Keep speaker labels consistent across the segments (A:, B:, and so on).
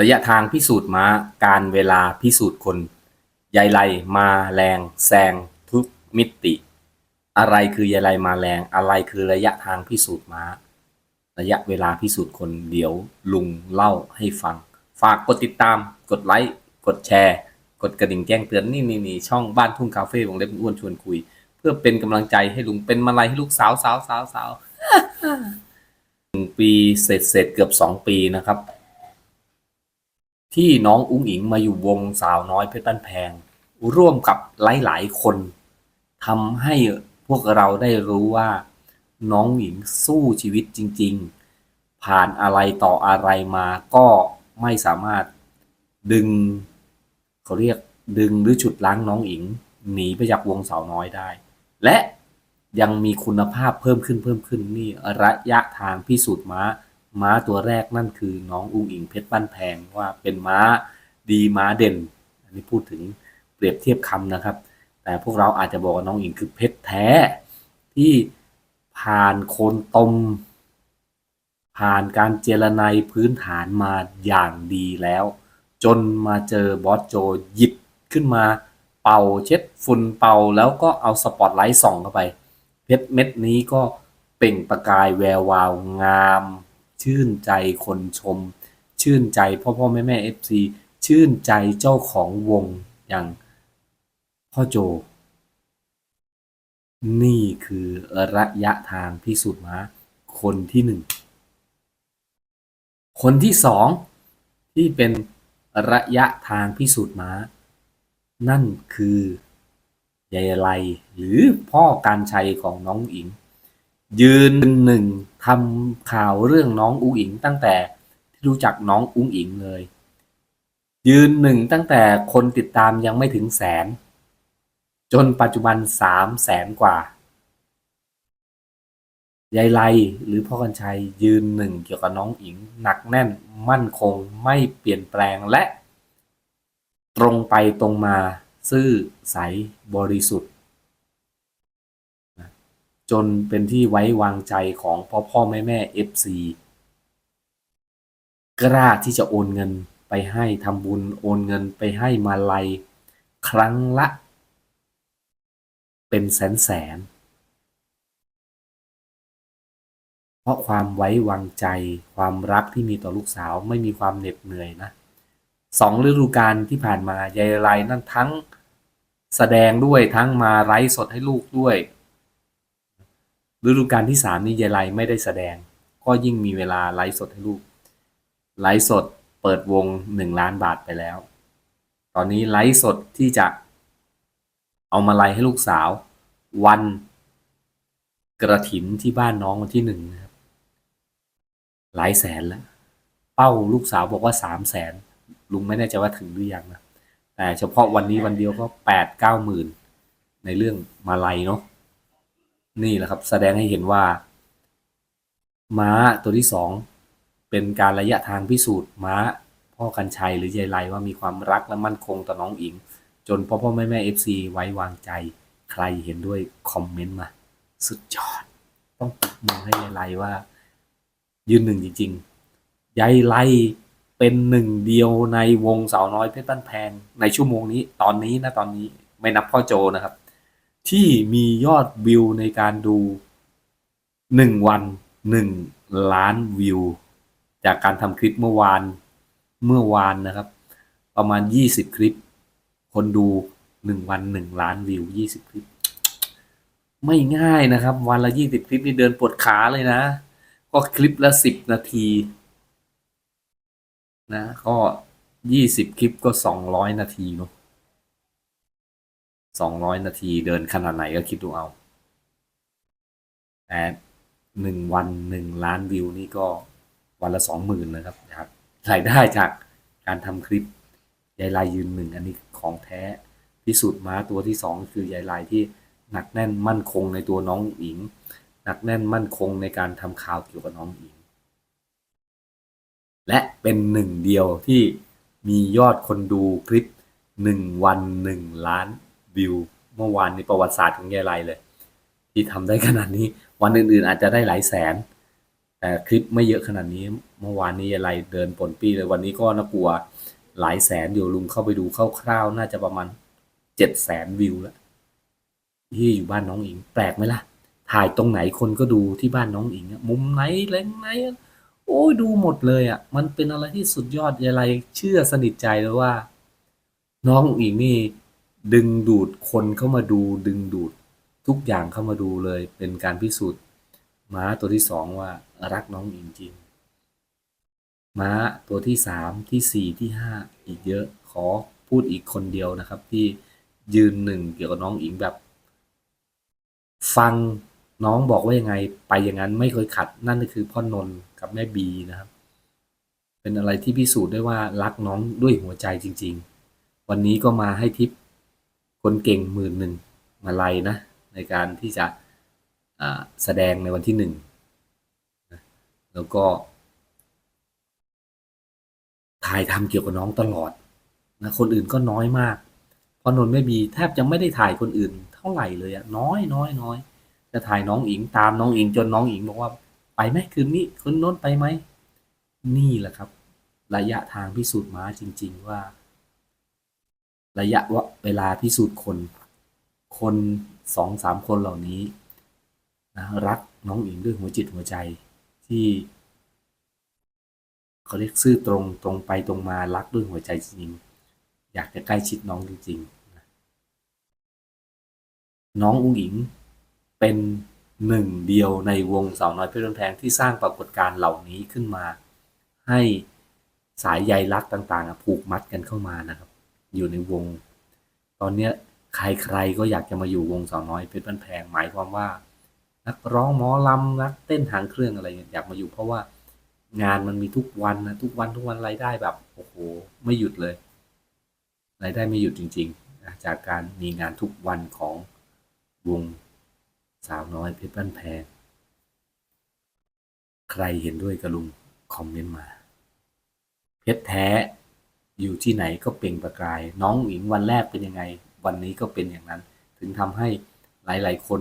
A: ระยะทางพิสูจน์ม้า การเวลาพิสูจน์คนยายไลมาแรงแซงทุกมิติ อะไรคือยายไลมาแรง อะไรคือระยะทางพิสูจน์ม้า ระยะเวลาพิสูจน์คนเดี๋ยวลุงเล่าให้ฟัง ฝากกดติดตาม กดไลค์ กดแชร์ กดกระดิ่งแจ้งเตือนนี่นี่นี่ช่องบ้านทุ่งคาเฟ่วงเล็บอ้วนชวนคุย เพื่อเป็นกำลังใจให้ลุงเป็นมาลัยให้ลูกสาวสาวสาวสาวหนึ่งปีเสร็จเสร็จเกือบสองปีนะครับ ที่น้องอุ้งอิงมาอยู่วงสาวน้อยเพชรบ้านแพง ร่วมกับหลาย ๆ คนทำให้พวกเราได้รู้ว่า น้องหญิงสู้ชีวิตจริง ๆ ผ่านอะไรต่ออะไรมาก็ไม่สามารถดึงเขาเรียกดึงหรือฉุดล้างน้องอิง หนีไปจากวงสาวน้อยได้ และยังมีคุณภาพเพิ่มขึ้นเพิ่มขึ้นนี่ระยะทางพิสูจน์ม้า ม้าตัวแรกนั่นคือน้องอุ้งอิงเพชรบ้านแพงว่าเป็นม้าดีม้าเด่น อันนี้พูดถึงเปรียบเทียบคำนะครับ แต่พวกเราอาจจะบอกว่าน้องอิงคือเพชรแท้ที่ผ่านโคนตม ผ่านการเจรไนายพื้นฐานมาอย่างดีแล้ว จนมาเจอบอสโจหยิบขึ้นมาเป่าเช็ดฝุ่นเป่าแล้วก็เอาสปอตไลท์ส่องเข้าไป เพชรเม็ดนี้ก็เปล่งประกายแวววาวงาม ชื่นใจคนชม ชื่นใจพ่อพ่อแม่แม่เอฟซีชื่นใจเจ้าของวงอย่างพ่อโจ นี่คือระยะทางพิสูจน์ม้าคนที่หนึ่ง คนที่สองที่เป็นระยะทางพิสูจน์ม้านั่นคือยายไลหรือพ่อการชัยของน้องอิง ยืนหนึ่งทำข่าวเรื่องน้องอุ้งอิงตั้งแต่ที่รู้จักน้องอุ้งอิงเลย ยืนหนึ่งตั้งแต่คนติดตามยังไม่ถึงแสน จนปัจจุบันสามแสนกว่ายายไลหรือพ่อกันชัยยืนหนึ่งเกี่ยวกับน้องอิงหนักแน่นมั่นคงไม่เปลี่ยนแปลงและ ตรงไปตรงมา ซื่อใสบริสุทธิ์ จนเป็นที่ไว้วางใจของพ่อพ่อแม่แม่เอฟซีกล้าที่จะโอนเงินไปให้ทำบุญโอนเงินไปให้มาลัย ครั้งละ เป็นแสนแสน เพราะความไว้วางใจความรักที่มีต่อลูกสาวไม่มีความเหน็ดเหนื่อยนะสองฤดูกาลที่ผ่านมายายไรนั่นทั้งแสดงด้วยทั้งมาไลฟ์สดให้ลูกด้วย ฤดูกาลที่สามนี่ยายไรไม่ได้แสดง ก็ยิ่งมีเวลาไลฟ์สดให้ลูก ไลฟ์สดเปิดวงหนึ่งล้านบาทไปแล้ว ตอนนี้ไลฟ์สดที่จะเอามาไลฟ์ให้ลูกสาว วันกระถินที่บ้านน้องวันที่หนึ่งนะครับ หลายแสนแล้ว เป้าลูกสาวบอกว่าสามแสนลุงไม่แน่ใจว่าถึงหรือยังนะแต่เฉพาะวันนี้วันเดียวก็แปดเก้าหมื่นในเรื่องมาลัยเนาะ นี่แหละครับ แสดงให้เห็นว่า ม้าตัวที่สองเป็นการระยะทางพิสูจน์ม้าพ่อกันชัยหรือยายไลว่ามีความรักและมั่นคงต่อน้องอิง จนพ่อพ่อแม่แม่เอฟซีไว้วางใจ ใครเห็นด้วยคอมเมนต์มา สุดยอด ต้องปรบมือให้ยายไลว่า ยืนหนึ่งจริงๆยายไลเป็นหนึ่งเดียวในวงสาวน้อยเพชรบ้านแพงในชั่วโมงนี้ ตอนนี้นะตอนนี้ไม่นับพ่อโจนะครับ ที่มียอดวิวในการดูหนึ่งวันหนึ่งล้านวิว จากการทำคลิปเมื่อวานเมื่อวานนะครับ ประมาณยี่สิบคลิป คนดูหนึ่งวันหนึ่งล้านวิวยี่สิบคลิป ไม่ง่ายนะครับ วันละยี่สิบคลิปนี่เดินปวดขาเลยนะ ก็คลิปละสิบนาทีนะก็ยี่สิบคลิปก็สองร้อยนาทีเนาะ สองร้อยนาทีเดินขนาดไหนก็คิดดูเอาแต่หนึ่งวันหนึ่งล้านวิวนี่ก็วันละสองหมื่นนะครับนะครับรายได้จากการทำคลิปยายลายยืนหนึ่งอันนี้ของแท้พิสูจน์ม้าตัวที่สองคือยายลายที่หนักแน่นมั่นคงในตัวน้องอิง หนักแน่นมั่นคงในการทำข่าวเกี่ยวกับน้องอิง และเป็นหนึ่งเดียวที่มียอดคนดูคลิปหนึ่งวันหนึ่งล้าน วิวเมื่อวานในประวัติศาสตร์ของยายไรเลย ที่ทำได้ขนาดนี้วันอื่นๆ อาจจะได้หลายแสน แต่คลิปไม่เยอะขนาดนี้ เมื่อวานนี้อะไรเดินปนปี้เลยวันนี้ก็น่ากลัวหลายแสนอยู่ลุงเข้าไปดูคร่าวๆน่าจะประมาณเจ็ดแสนวิวแล้วที่อยู่บ้านน้องอิง แปลกไหมล่ะ ถ่ายตรงไหนคนก็ดูที่บ้านน้องอิงมุมไหนแหล่งไหนโอ้ยดูหมดเลยอะ มันเป็นอะไรที่สุดยอดอะไรเชื่อสนิทใจเลยว่า น้องอิงนี่ ดึงดูดคนเข้ามาดู ดึงดูดทุกอย่างเข้ามาดูเลย เป็นการพิสูจน์ม้าตัวที่สองว่ารักน้องอิงจริง ม้าตัวที่สามที่สี่ที่ห้าอีกเยอะขอพูดอีกคนเดียวนะครับ ที่ยืนหนึ่งเกี่ยวกับน้องอิงแบบ ฟังน้องบอกว่ายังไงไปอย่างนั้นไม่เคยขัดนั่นก็คือพ่อนนท์กับแม่บีนะครับ เป็นอะไรที่พิสูจน์ได้ว่ารักน้องด้วยหัวใจจริง ๆ วันนี้ก็มาให้ทิป คนเก่งหมื่นหนึ่งมาไลยนะ ในการที่จะแสดงในวันที่หนึ่งแล้วก็ถ่ายทำเกี่ยวกับน้องตลอดนะคนอื่นก็น้อยมากเพอนนท์ไม่มีแทบจะไม่ได้ถ่ายคนอื่น เท่าไหร่เลยอะน้อยน้อยน้อยจะถ่ายน้องอิงตามน้องอิงจนน้องอิงบอกว่าไปไหมคืนนี้คนโน้นไปไหมนี่แหละครับ ระยะทางพิสูจน์ม้าจริง ๆ ว่า ระยะเวลาพิสูจน์คน คนสองสามคนเหล่านี้นะรักน้องอิงด้วยหัวจิตหัวใจที่เขาเรียกซื่อตรงตรงไปตรงมารักด้วยหัวใจจริง อยากจะใกล้ชิดน้องจริงๆนะน้องอุ้งอิงเป็นหนึ่งเดียวในวงสาวน้อยเพชรบ้านแพงที่สร้างปรากฏการณ์เหล่านี้ขึ้นมา ให้สายใยรักต่างๆ ผูกมัดกันเข้ามานะครับ อยู่ในวง ตอนเนี้ยใครๆก็อยากจะมาอยู่วงสาวน้อยเพชรบ้านแพงหมายความว่า นักร้องหมอลำนักเต้นหางเครื่องอะไรเนี่ยอยากมาอยู่ เพราะว่างานมันมีทุกวันนะทุกวันทุกวันรายได้แบบโอ้โหไม่หยุดเลยรายได้ไม่หยุดจริงๆ จากการมีงานทุกวันของวงสาวน้อยเพชรบ้านแพงใครเห็นด้วยกับลุงคอมเมนต์มา เพชรแท้ อยู่ที่ไหนก็เปล่งประกาย น้องหญิงวันแรกเป็นยังไง วันนี้ก็เป็นอย่างนั้น ถึงทำให้หลาย ๆ คน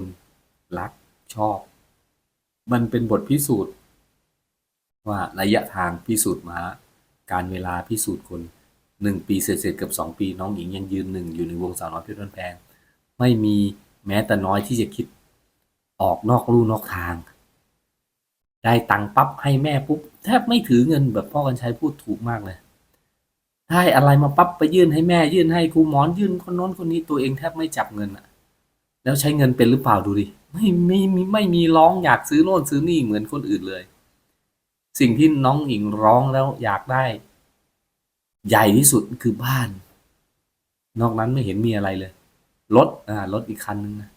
A: รักชอบ มันเป็นบทพิสูจน์ ว่าระยะทางพิสูจน์ม้าการเวลาพิสูจน์คนหนึ่งปีเสร็จๆเกับสองปี น้องหญิงยังยืนหนึ่งอยู่ในวงสาวน้อยเพชรบ้านแพงไม่มีแม้แต่น้อยที่จะคิดออกนอกลู่นอกทาง ได้ตังค์ปั๊บให้แม่ปุ๊บแทบไม่ถือเงินแบบพ่อกันใชัยพูดถูกมากเลย ได้อะไรมาปั๊บไปยื่นให้แม่ยื่นให้ครูหมอนยื่นคนโน้นคนนี้ตัวเองแทบไม่จับเงินอะแล้วใช้เงินเป็นหรือเปล่าดูดิไม่ไม่ไม่ไม่มีร้องอยากซื้อโน่นซื้อนี่เหมือนคนอื่นเลย สิ่งที่น้องหญิงร้องแล้วอยากได้ ใหญ่ที่สุดคือบ้าน นอกนั้นไม่เห็นมีอะไรเลยรถอ่ารถอีกคันนึงนะ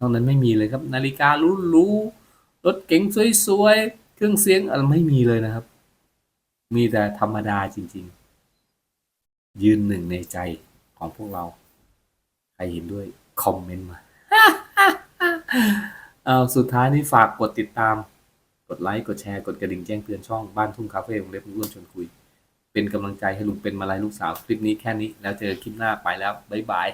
A: นอกนั้นไม่มีเลยครับ นาฬิกาหรูๆรถเก๋งสวยๆเครื่องเสียงอะไรไม่มีเลยนะครับ มีแต่ธรรมดาจริง ๆ ยืนหนึ่งในใจของพวกเรา ใครเห็นด้วย คอมเมนต์มาเอาสุดท้ายนี้ฝากกดติดตาม กดไลค์ กดแชร์ กดกระดิ่งแจ้งเตือนช่องบ้านทุ่งคาเฟ่วงเล็บร่วมชวนคุย เป็นกำลังใจให้ลุงเป็นมาลัยลูกสาวคลิปนี้แค่นี้ แล้วเจอคลิปหน้าไปแล้ว บ๊ายบาย